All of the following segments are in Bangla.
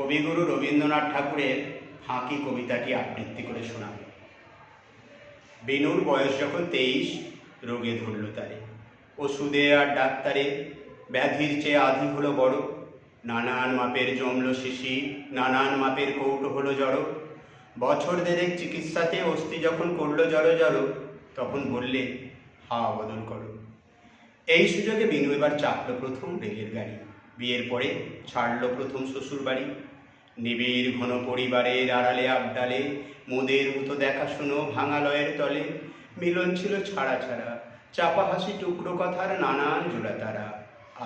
কবিগুরু রবীন্দ্রনাথ ঠাকুরের ফাঁকি কবিতাটি আবৃত্তি করে শোনাবে। বেনুর বয়স যখন তেইশ, রোগে ধরল তারে। ওষুধে আর ডাক্তারে, ব্যাধির চেয়ে আধি হলো বড়। নানান মাপের জমল শিশি, নানান মাপের কৌটো হলো জড়ো। বছর দেড়েক চিকিৎসাতে অস্থি যখন করল জড়ো জড়ো, তখন বললে হাওয়া বদল করো। এই সুযোগে বিনু এবার চাপলো প্রথম রেলের গাড়ি। বিয়ের পরে ছাড়লো প্রথম শ্বশুর বাড়ি নিবিড় ঘন পরিবারের আড়ালে আবডালে, মোদের মতো দেখাশুনো ভাঙালয়ের তলে। মিলন ছিল ছাড়া ছাড়া, চাপা হাসি টুকরো কথার নানান জোড়া তারা।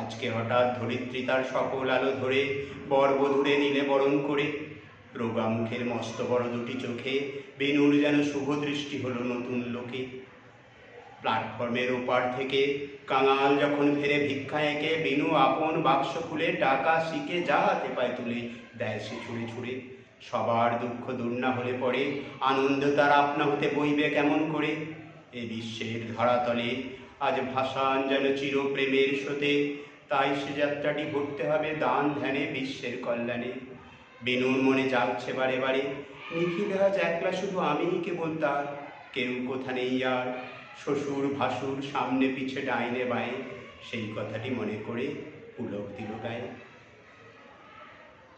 আজকে হঠাৎ ধরিত্রী তার সকল আলো ধরে বর বধুরে নিলে বরণ করে। রোগা মুখের মস্ত বড় দুটি চোখে, বেনুর যেন শুভ দৃষ্টি হলো নতুন লোকে। প্ল্যাটফর্মের ওপার থেকে কাঙাল যখন ফেরে ভিক্ষা এঁকে বিনু আপন বাক্স খুলে টাকা শিখে যা হাতে পায় তুলে দেয় সে ছুঁড়ে ছুঁড়ে। সবার দুঃখ দূর না হলে পরে আনন্দ তার আপনা হতে বইবে কেমন করে? এ বিশ্বের ধরাতলে আজ ভাসান যেন চির প্রেমের স্রোতে, তাই সে যাত্রাটি ঘুরতে হবে দান ধ্যানে বিশ্বের কল্যাণে। বেনুর মনে জাগছে বারে বারে, নিখিল আজ একলা শুধু আমিই কেবল তার, কেউ কোথা নেই আর। শ্বশুর ভাসুর, সামনে পিছে ডাইনে বাঁয়ে, সেই কথাটি মনে করে পুলক দিল গায়ে।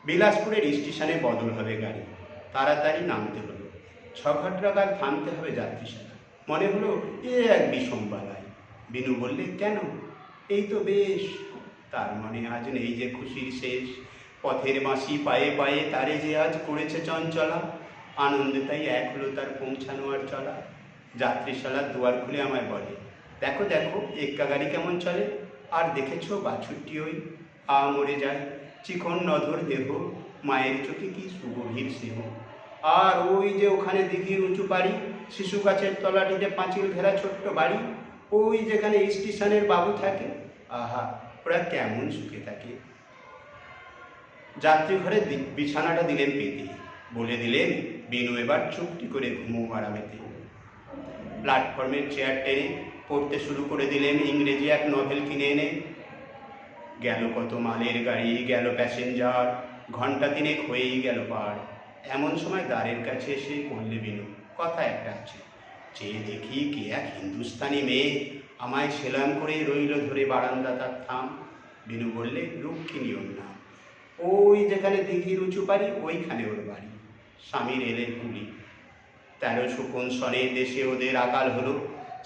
বিলাসপুরের স্টেশনে বদল হবে গাড়ি। তাড়াতাড়ি নামতে হলো। ছ ঘণ্টা কাল থামতে হবে যাত্রীশালা মনে হলো, এ এক বিষম বালাই। বিনু বললে, কেন? এই তো বেশ। তার মনে আজ নেই যে খুশির শেষ। পথের মাসি পায়ে পায়ে তারে যে আজ করেছে চঞ্চলা। আনন্দে তাই এক হলো তার পৌঁছানো আর চলা। যাত্রীশালার দুয়ার খুলে আমায় বলে, দেখো দেখো, এক্কা গাড়ি কেমন চলে? আর দেখেছ, বাছুরটি ওই আ মরে যায়, চিকন নধর দেহ, মায়ের চোখে কি সুগভীর স্নেহ। আর ওই যে ওখানে দিঘির উঁচু বাড়ি শিশু গাছের তলাটিতে পাঁচিল ঘেরা ছোট্ট বাড়ি, ওই যেখানে স্টেশনের বাবু থাকে, আহা, ওরা কেমন সুখে থাকে। যাত্রী ঘরে বিছানাটা দিলেন পেতে। বলে দিলেন, বিনু, এবার চুপটি করে ঘুমো আরামেতে প্ল্যাটফর্মের চেয়ার টেনে পড়তে শুরু করে দিলেন। ইংরেজি এক নভেল কিনে এনে। গেল কত মালের গাড়ি, গেল প্যাসেঞ্জার ঘণ্টা তিনেক হয়েই গেল পার। এমন সময় দ্বারের কাছে এসে করলে বিনু, কথা একটা আছে। চেয়ে দেখি কে এক হিন্দুস্তানি মেয়ে আমায় সেলাম করে রইল ধরে বারান্দা তার থাম। বিনু বললে রুক্ষিণী ওর নাম ওই যেখানে দিঘির উঁচু পারি ওইখানে ওর বাড়ি। স্বামীর এলের কুলি। তেরো শুকন সনে দেশে ওদের আকাল হলো।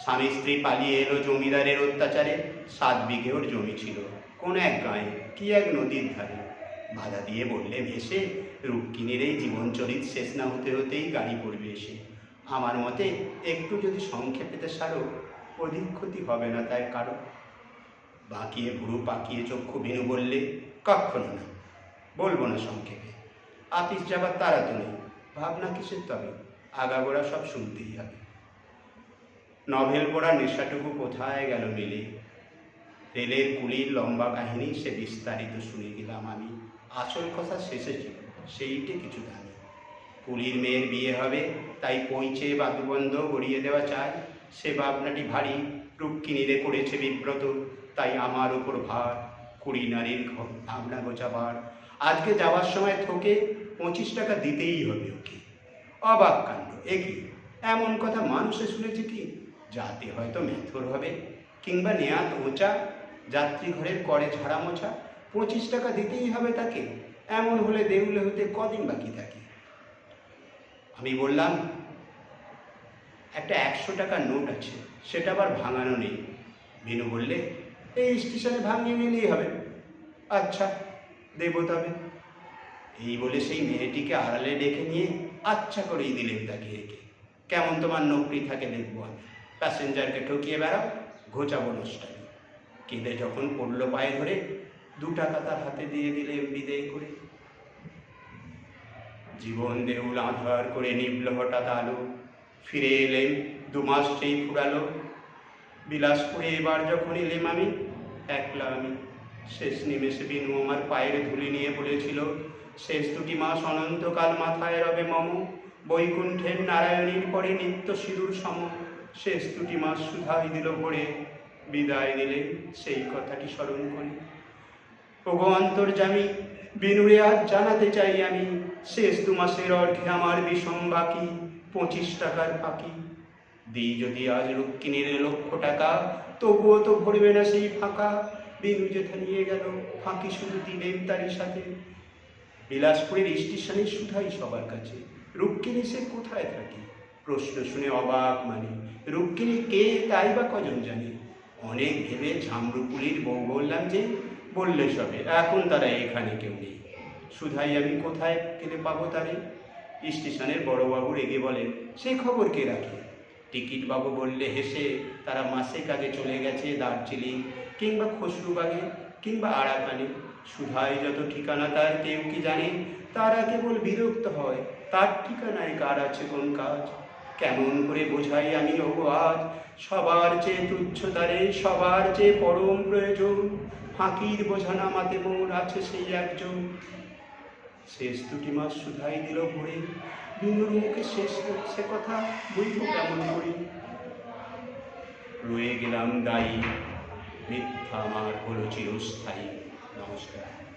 স্বামী স্ত্রী পালিয়ে এলো জমিদারের অত্যাচারে, সাত বিঘে ওর জমি ছিল। কোন এক গাঁয়ে, কি এক নদীর ধারে? বাধা দিয়ে বললে, ভেসে রুক্মিণীর এই জীবনচরিত শেষ না হতে হতেই গাড়ি পড়বে এসে। আমার মতে, একটু যদি সংক্ষেপেতে সারো, অধিক ক্ষতি হবে না তাই কারও বাঁকিয়ে ভুরু পাকিয়ে চক্ষু বিনু বললে কখনো না, বলব না সংক্ষেপে। আপিস যাবার তারা তো নেই, ভাবনা কিসের তবে? আগাগোড়া সব শুনতেই হবে। নভেল পড়া নেশাটুকু কোথায় গেল মিলে রেলের কুলির লম্বা কাহিনী সে বিস্তারিত শুনে গেলাম আমি। আসল কথা শেষে ছিল, সেইটে কিছু জানি। কুলির মেয়ের বিয়ে হবে, তাই পৌঁছে বাদুবন্ধ গড়িয়ে দেওয়া চায় সে ভাবনাটি ভারী রুক্মিণীরে করেছে বিব্রত, তাই আমার উপর ভার। কুড়ি নারীর ভাবনা গোছাবার। আজকে যাওয়ার সময় থোকে পঁচিশ টাকা দিতেই হবে ওকে। অবাক কাণ্ড একই এমন কথা মানুষে শুনেছে কি? যাতে হয়তো মেথর হবে, কিংবা নেয়াত ওচা, যাত্রী ঘরের করে ঝাড়া মোছা, পঁচিশ টাকা দিতেই হবে তাকে, এমন হলে দেউলে হতে কদিন বাকি থাকে? আমি বললাম, একটা একশো টাকার নোট আছে, সেটা আবার ভাঙানো নেই। বিনু বললে, এই স্টেশনে ভাঙিয়ে নিলেই হবে। আচ্ছা দেবো তবে এই বলে সেই মেয়েটিকে আড়ালে ডেকে নিয়ে আচ্ছা করেই দিলেন তাকে একে। কেমন তোমার নৌকরি থাকে দেখব আমি। প্যাসেঞ্জারকে ঠকিয়ে বেড়াও, ঘোচাবো নষ্টাই কেঁদে যখন পড়ল পায়ে ধরে দু টাকা তার হাতে দিয়ে দিলে বিদেয় করে। জীবন দেউল আধার করে নিবল হঠাৎ আলো। ফিরে এলেন দু মাস সেই ফুরালো। বিলাসপুরে এবার যখন এলেম আমি, একলা আমি। শেষ নিমেষে বিনু আমার পায়ের ধুলি নিয়ে বলেছিল, শেষ দুটি মাস অনন্তকাল মাথায় রবে মম, বৈকুণ্ঠের নারায়ণীর পরে নিত্য সিঁদুর সম। শেষ দুটি মাস সুধাই দিল ভরে, বিদায় নিলে সেই কথাটি স্মরণ করি। ওগো অন্তর্জামী বিনুরে আজ জানাতে চাই আমি, শেষ দু মাসের অর্ঘে আমার বিষম বাকি, পঁচিশ টাকার ফাঁকি দিই যদি আজ রুক্মিণীর লক্ষ টাকা, তবুও তো ভরবে না সেই ফাঁকা। বিনু যেথা নিয়ে গেল, ফাঁকি শুধু দিলেন তারই সাথে। বিলাসপুরের স্টেশনে শুধাই সবার কাছে রুক্মিণী সে কোথায় থাকে? প্রশ্ন শুনে অবাক মানে রুক্মিণী কে, তাই বা কজন জানে? অনেক ভেবে ঝামরুপুলির বউ বললাম যে, বললে সবে, এখন তারা এখানে কেউ নেই। শুধাই আমি কোথায় গেলে পাবো তারে? স্টেশনের বড়বাবু রেগে বলেন সেই খবর কে রাখে? টিকিট বাবু বললে হেসে, তারা মাসে কাজে চলে গেছে দার্জিলিং, কিংবা খসরুবাগে, কিংবা আরাকানে। সুধাই যত ঠিকানা তার, কেউ কি জানে? তারা কেবল বিরক্ত হয়, তার ঠিকানায় কার আছে কোন কাজ? কেমন করে বোঝাই আমি ওগো আজ? সবার চেয়ে তুচ্ছ তারে, সবার চেয়ে পরম প্রয়োজন। ফাঁকির বোঝা নামাতে মোর আছে সেই একজন। শেষ দুটি মাস শুধাই দিল ভরে। বিনুর মুখে শেষ সে কথা বইব কেমন করি? রয়ে গেলাম দায়ী, মিথ্যা আমার হলো চিরস্থায়ী। নমস্কার।